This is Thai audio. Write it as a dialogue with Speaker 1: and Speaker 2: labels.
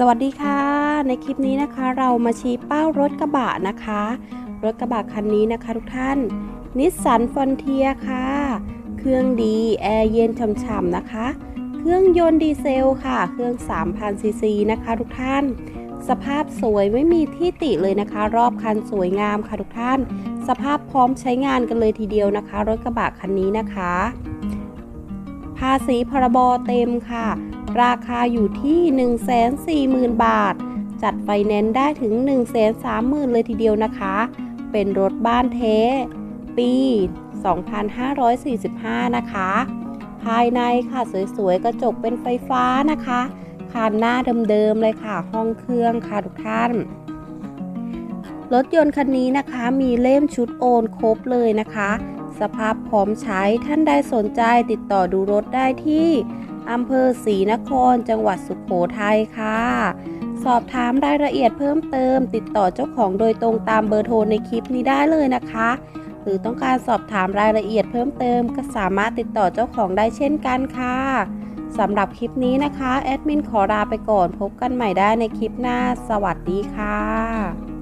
Speaker 1: สวัสดีค่ะ ในคลิปนี้นะคะ เรามาชี้เป้ารถกระบะนะคะ รถกระบะคันนี้นะคะทุกท่านนิสสันฟอนเทียค่ะ เครื่องดีแอร์เย็นฉ่ำๆนะคะ เครื่องยนต์ดีเซลค่ะ เครื่อง 3,000ซีซีนะคะทุกท่าน สภาพสวยไม่มีที่ติเลยนะคะ รอบคันสวยงามค่ะทุกท่าน สภาพพร้อมใช้งานกันเลยทีเดียวนะคะ รถกระบะคันนี้นะคะ ภาษีพรบเต็มค่ะ ราคาอยู่ที่ 140,000 บาท จัดไฟแนนซ์ได้ถึง 130,000 เลยทีเดียวนะคะ เป็นรถบ้านเทปี 2545 นะคะ ภายในค่ะสวยๆ กระจกเป็นไฟฟ้านะคะคันหน้าเดิมๆเลยค่ะ ห้องเครื่องค่ะทุกท่าน รถยนต์คันนี้นะคะมีเล่มชุดโอนครบเลยนะคะ สภาพพร้อมใช้ท่านใดสนใจติดต่อดูรถได้ที่ อำเภอศรีนคร จังหวัดสุขโขทัยค่ะ สอบถามรายละเอียดเพิ่มเติม ติดต่อเจ้าของโดยตรงตามเบอร์โทรในคลิปนี้ได้เลยนะคะ หรือต้องการสอบถามรายละเอียดเพิ่มเติม ก็สามารถติดต่อเจ้าของได้เช่นกันค่ะสำหรับคลิปนี้นะคะแอดมินขอลาไปก่อนพบกันใหม่ได้ในคลิปหน้า สวัสดีค่ะ